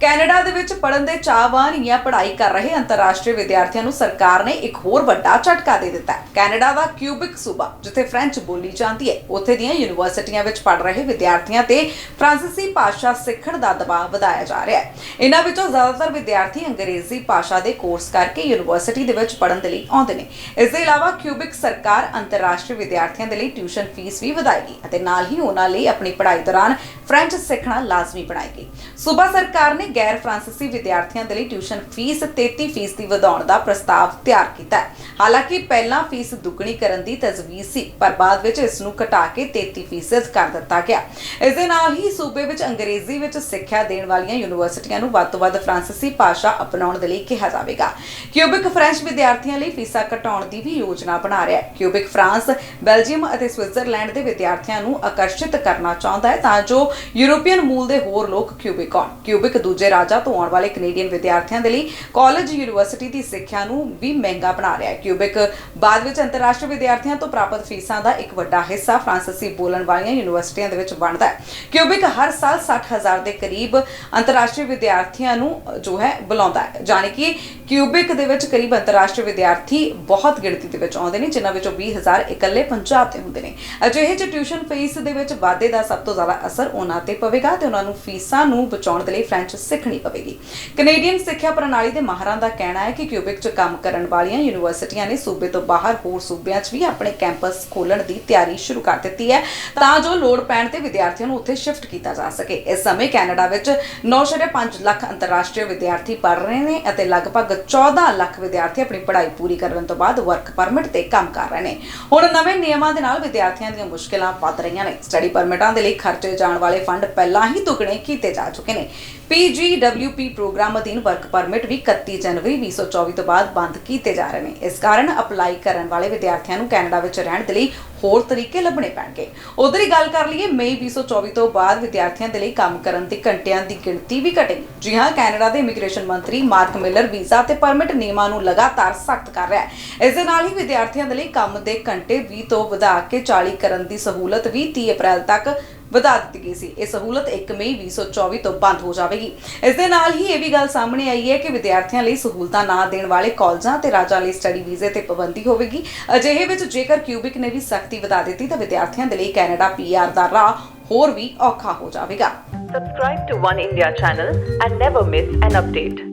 Canada ਦੇ ਵਿੱਚ ਪੜਨ ਦੇ ਚਾਹਵਾਨ ਜਾਂ ਪੜ੍ਹਾਈ ਕਰ ਰਹੇ ਅੰਤਰਰਾਸ਼ਟਰੀ ਵਿਦਿਆਰਥੀਆਂ ਨੂੰ ਸਰਕਾਰ ਨੇ ਇੱਕ ਹੋਰ ਵੱਡਾ ਝਟਕਾ ਦੇ ਦਿੱਤਾ ਹੈ। ਕੈਨੇਡਾ ਦਾ ਕਿਊਬਿਕ ਸੂਬਾ, ਜਿੱਥੇ ਫ੍ਰੈਂਚ ਬੋਲੀ ਜਾਂਦੀ ਹੈ, ਉੱਥੇ ਦੀਆਂ ਯੂਨੀਵਰਸਿਟੀਆਂ ਵਿੱਚ ਪੜ ਰਹੇ ਵਿਦਿਆਰਥੀਆਂ ਤੇ ਫ੍ਰਾਂਸੀਸੀ ਭਾਸ਼ਾ ਸਿੱਖਣ ਦਾ ਦਬਾਅ ਵਧਾਇਆ ਜਾ ਰਿਹਾ ਹੈ। ਇਹਨਾਂ ਵਿੱਚੋਂ ਜ਼ਿਆਦਾਤਰ ਵਿਦਿਆਰਥੀ ਅੰਗਰੇਜ਼ੀ ਭਾਸ਼ਾ ਦੇ ਕੋਰਸ ਕਰਕੇ ਯੂਨੀਵਰਸਿਟੀ ਦੇ ਵਿੱਚ ਪੜਨ ਦੇ ਲਈ ਆਉਂਦੇ ਨੇ। ਇਸ ਦੇ ਇਲਾਵਾ ਕਿਊਬਿਕ ਸਰਕਾਰ ਅੰਤਰਰਾਸ਼ਟਰੀ ਵਿਦਿਆਰਥੀਆਂ ਦੇ ਲਈ ਟਿਊਸ਼ਨ ਫੀਸ ਵੀ ਵਧਾਏਗੀ ਅਤੇ ਨਾਲ ਹੀ ਉਹਨਾਂ ਲਈ ਆਪਣੀ ਪੜ੍ਹਾਈ ਦੌਰਾਨ ਫ੍ਰੈਂਚ ਸਿੱਖਣਾ ਲਾਜ਼ਮੀ ਬਣਾਏਗੀ। ਸੂਬਾ ਸਰਕਾਰ ਨੇ ਗੈਰ ਫ੍ਰਾਂਸੀਸੀ ਵਿਦਿਆਰਥੀਆਂ ਦੇ ਲਈ ਟਿਊਸ਼ਨ ਫੀਸ 33% ਦੀ ਵਧਾਉਣ ਦਾ ਪ੍ਰਸਤਾਵ ਤਿਆਰ ਕੀਤਾ ਹੈ। ਹਾਲਾਂਕਿ ਪਹਿਲਾਂ ਫੀਸ ਦੁੱਗਣੀ ਕਰਨ ਦੀ ਤਜਵੀਜ਼ ਸੀ, ਪਰ ਬਾਅਦ ਵਿੱਚ ਇਸ ਨੂੰ ਘਟਾ ਕੇ 33% ਕਰ ਦਿੱਤਾ ਗਿਆ। ਇਸ ਦੇ ਨਾਲ ਹੀ ਸੂਬੇ ਵਿੱਚ ਅੰਗਰੇਜ਼ੀ ਵਿੱਚ ਸਿੱਖਿਆ ਦੇਣ ਵਾਲੀਆਂ ਯੂਨੀਵਰਸਿਟੀਆਂ ਨੂੰ ਵੱਧ ਤੋਂ ਵੱਧ ਫ੍ਰਾਂਸੀਸੀ ਭਾਸ਼ਾ ਅਪਣਾਉਣ ਦੇ ਲਈ ਕਿਹਾ ਜਾਵੇਗਾ। ਕਿਊਬਿਕ ਫ੍ਰੈਂਚ ਵਿਦਿਆਰਥੀਆਂ ਲਈ ਫੀਸਾਂ ਘਟਾਉਣ ਦੀ ਵੀ ਯੋਜਨਾ ਬਣਾ ਰਿਹਾ ਹੈ। ਕਿਊਬਿਕ ਫਰਾਂਸ, ਬੈਲਜੀਅਮ ਅਤੇ ਸਵਿਟਜ਼ਰਲੈਂਡ ਦੇ ਵਿਦਿਆਰਥੀਆਂ ਨੂੰ ਆਕਰਸ਼ਿਤ ਕਰਨਾ ਚਾਹੁੰਦਾ ਹੈ ਤਾਂ ਜੋ ਯੂਰੋਪੀਅਨ ਮੂਲ ਦੇ ਹੋਰ ਲੋਕ ਕਿਊਬਿਕ ਆਉਣ ਕਿਊਬਿਕ ਦੂਜੇ ਰਾਜਾਂ ਤੋਂ ਆਉਣ ਵਾਲੇ ਕੈਨੇਡੀਅਨ ਵਿਦਿਆਰਥੀਆਂ ਦੇ ਲਈ ਕਾਲਜ ਯੂਨੀਵਰਸਿਟੀ ਦੀ ਸਿੱਖਿਆ ਨੂੰ ਵੀ ਮਹਿੰਗਾ ਬਣਾ ਰਿਹਾ ਹੈ। ਕਿਊਬਿਕ ਬਾਅਦ ਵਿੱਚ ਅੰਤਰਰਾਸ਼ਟਰੀ ਵਿਦਿਆਰਥੀਆਂ ਤੋਂ ਪ੍ਰਾਪਤ ਫੀਸਾਂ ਦਾ ਇੱਕ ਵੱਡਾ ਹਿੱਸਾ ਫ੍ਰਾਂਸੀਸੀ ਬੋਲਣ ਵਾਲੀਆਂ ਯੂਨੀਵਰਸਿਟੀਆਂ ਦੇ ਵਿੱਚ ਬਣਦਾ ਹੈ। ਕਿਊਬਿਕ ਹਰ ਸਾਲ 60000 ਦੇ ਕਰੀਬ ਅੰਤਰਰਾਸ਼ਟਰੀ ਵਿਦਿਆਰਥੀਆਂ ਨੂੰ, ਜੋ ਹੈ, ਬੁਲਾਉਂਦਾ ਹੈ। ਜਾਣੀ ਕਿ ਕਿਊਬਿਕ ਦੇ ਵਿੱਚ ਕਰੀਬ ਅੰਤਰਰਾਸ਼ਟਰੀ ਵਿਦਿਆਰਥੀ ਬਹੁਤ ਗਿਣਤੀ ਦੇ ਵਿੱਚ ਆਉਂਦੇ ਨੇ, ਜਿਨ੍ਹਾਂ ਵਿੱਚੋਂ 20000 ਇਕੱਲੇ ਪੰਜਾਬ ਦੇ ਹੁੰਦੇ ਨੇ। ਅਜਿਹੇ ਚ ਟਿਊਸ਼ਨ ਫੀਸ ਦੇ ਵਿੱਚ ਵਾਧੇ ਦਾ ਸਭ ਤੋਂ ਜ਼ਿਆਦਾ ਅਸਰ ਉਹਨਾਂ ਤੇ ਪਵੇਗਾ ਤੇ ਉਹਨਾਂ ਨੂੰ ਫੀਸਾਂ ਨੂੰ ਬਚਾਉਣ ਦੇ ਲਈ ਫ੍ਰੈਂਚ ਸਿੱਖਣੀ ਪਵੇਗੀ। ਕੈਨੇਡੀਅਨ ਸਿੱਖਿਆ ਪ੍ਰਣਾਲੀ ਦੇ ਮਾਹਰਾਂ ਦਾ ਕਹਿਣਾ ਹੈ ਕਿ ਕਿਊਬਿਕ 'ਚ ਕੰਮ ਕਰਨ ਵਾਲੀਆਂ ਯੂਨੀਵਰਸਿਟੀਆਂ ਨੇ ਸੂਬੇ ਤੋਂ ਬਾਹਰ ਹੋਰ ਸੂਬਿਆਂ 'ਚ ਵੀ ਆਪਣੇ ਕੈਂਪਸ ਖੋਲਣ ਦੀ ਤਿਆਰੀ ਸ਼ੁਰੂ ਕਰ ਦਿੱਤੀ ਹੈ ਤਾਂ ਜੋ ਲੋੜ ਪੈਣ ਤੇ ਵਿਦਿਆਰਥੀਆਂ ਨੂੰ ਉੱਥੇ ਸ਼ਿਫਟ ਕੀਤਾ ਜਾ ਸਕੇ। ਇਸ ਸਮੇਂ ਕੈਨੇਡਾ ਵਿੱਚ 9.5 ਲੱਖ ਅੰਤਰਰਾਸ਼ਟਰੀ ਵਿਦਿਆਰਥੀ ਪੜ੍ਹ ਰਹੇ ਨੇ ਅਤੇ ਲਗਭਗ 14 ਲੱਖ ਵਿਦਿਆਰਥੀ ਆਪਣੀ ਪੜ੍ਹਾਈ ਪੂਰੀ ਕਰਨ ਤੋਂ ਬਾਅਦ ਵਰਕ ਪਰਮਿਟ ਤੇ ਕੰਮ ਕਰ ਰਹੇ ਨੇ। ਹੁਣ ਨਵੇਂ ਨਿਯਮਾਂ ਦੇ ਨਾਲ ਵਿਦਿਆਰਥੀਆਂ ਦੀਆਂ ਮੁਸ਼ਕਲਾਂ ਵੱਧ ਰਹੀਆਂ ਨੇ। ਸਟੱਡੀ ਪਰਮਿਟਾਂ ਦੇ ਲਈ ਖਰਚੇ ਜਾਣ ਵਾਲੇ ਫੰਡ ਪਹਿਲਾਂ ਹੀ ਦੁੱਗਣੇ ਕੀਤੇ ਜਾ ਚੁੱਕੇ ਨੇ। ਪੀ PGWP ਪ੍ਰੋਗਰਾਮ ਅਧੀਨ ਵਰਕ ਪਰਮਿਟ ਵੀ 31 ਜਨਵਰੀ 2024 ਤੋਂ ਬਾਅਦ ਬੰਦ ਕੀਤੇ ਜਾ ਰਹੇ ਨੇ। ਇਸ ਕਾਰਨ ਅਪਲਾਈ ਕਰਨ ਵਾਲੇ ਵਿਦਿਆਰਥੀਆਂ ਨੂੰ ਕੈਨੇਡਾ ਵਿੱਚ ਰਹਿਣ ਦੇ ਲਈ ਹੋਰ ਤਰੀਕੇ ਲੱਭਣੇ ਪੈਣਗੇ। ਉਧਰ ਹੀ ਗੱਲ ਕਰ ਲਈਏ, ਮਈ 2024 ਤੋਂ ਬਾਅਦ ਵਿਦਿਆਰਥੀਆਂ ਦੇ ਲਈ ਕੰਮ ਕਰਨ ਦੇ ਘੰਟਿਆਂ ਦੀ ਗਿਣਤੀ ਵੀ ਘਟੇਗੀ। ਜੀ ਹਾਂ ਕੈਨੇਡਾ ਦੇ ਇਮੀਗ੍ਰੇਸ਼ਨ ਮੰਤਰੀ ਮਾਰਕ ਮਿਲਰ ਵੀਜ਼ਾ ਤੇ ਪਰਮਿਟ ਨਿਯਮਾਂ ਨੂੰ ਲਗਾਤਾਰ ਸਖਤ ਕਰ ਰਿਹਾ ਹੈ। ਇਸ ਦੇ ਨਾਲ ਹੀ ਵਿਦਿਆਰਥੀਆਂ ਦੇ ਲਈ ਕੰਮ ਦੇ ਘੰਟੇ 20 ਤੋਂ ਵਧਾ ਕੇ 40 ਕਰਨ ਦੀ ਸਹੂਲਤ ਵੀ 30 ਅਪ੍ਰੈਲ ਤੱਕ ਵਧਾ ਦਿੱਤੀ ਗਈ ਸੀ। ਇਹ ਸਹੂਲਤ 1 ਮਈ 2024 ਤੋਂ ਬੰਦ ਹੋ ਜਾਵੇਗੀ। ਇਸ ਦੇ ਨਾਲ ਹੀ ਇਹ ਵੀ ਗੱਲ ਸਾਹਮਣੇ ਆਈ ਹੈ ਕਿ ਵਿਦਿਆਰਥੀਆਂ ਲਈ ਸਹੂਲਤਾਂ ਨਾ ਦੇਣ ਵਾਲੇ ਕਾਲਜਾਂ ਤੇ ਰਾਜਾਂ ਲਈ ਸਟੱਡੀ ਵੀਜ਼ੇ ਤੇ ਪਾਬੰਦੀ ਹੋਵੇਗੀ। ਅਜਿਹੇ ਵਿੱਚ ਜੇਕਰ ਕਿਊਬਿਕ ਨੇ ਵੀ ਸਖਤੀ ਵਧਾ ਦਿੱਤੀ, ਤਾਂ ਵਿਦਿਆਰਥੀਆਂ ਦੇ ਲਈ ਕੈਨੇਡਾ ਪੀਆਰ ਦਾ ਰਾਹ ਹੋਰ ਵੀ ਔਖਾ ਹੋ ਜਾਵੇਗਾ। Subscribe to One India channel and never miss an update.